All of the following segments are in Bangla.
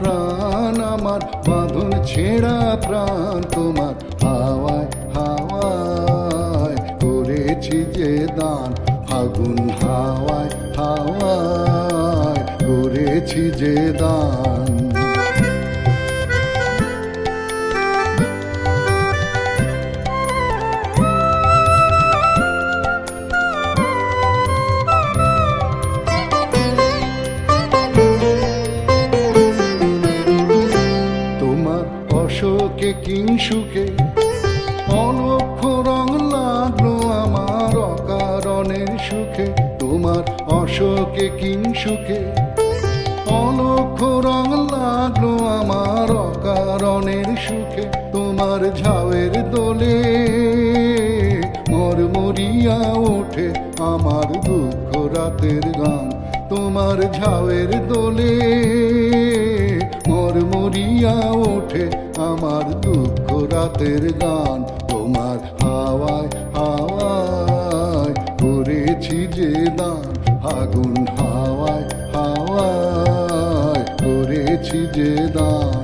প্রাণ আমার, বাঁধন ছেঁড়া প্রাণ তোমার। হাওয়ায় হাওয়ায় করেছি যে দান, ফাগুন হাওয়ায় হাওয়ায় করেছি যে দান। কিংসুকে অলক্ষ রং লাগল আমার অকারণের সুখে। তোমার অশোকে কিংসুকে অলক্ষ রং লাগল আমার অকারণের সুখে। তোমার ঝাউয়ের দোলে মরমরিয়া ওঠে আমার দুঃখ রাতের গান। তোমার ঝাউয়ের দোলে মরমরিয়া ওঠে আমার দুঃখ রাতের গান। তোমার হাওয়ায় হাওয়ায় করেছি যে দান। আগুন হাওয়ায় হাওয়ায় করেছি যে দান।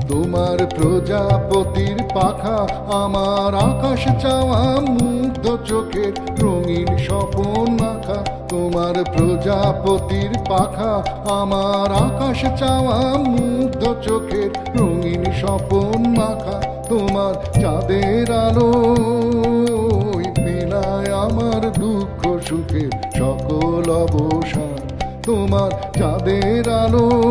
তোমার প্রজাপতির পাখা আমার আকাশ চাওয়া মুগ্ধ চোখের রঙিন স্বপন মাখা। তোমার প্রজাপতির পাখা আমার আকাশ চাওয়া মুগ্ধ চোখের রঙিন স্বপন মাখা। তোমার চাঁদের আলো মিলায় আমার দুঃখ সুখের সকল অবসান। তোমার চাঁদের আলো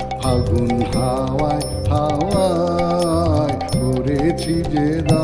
ফাগুন হাওয়ায়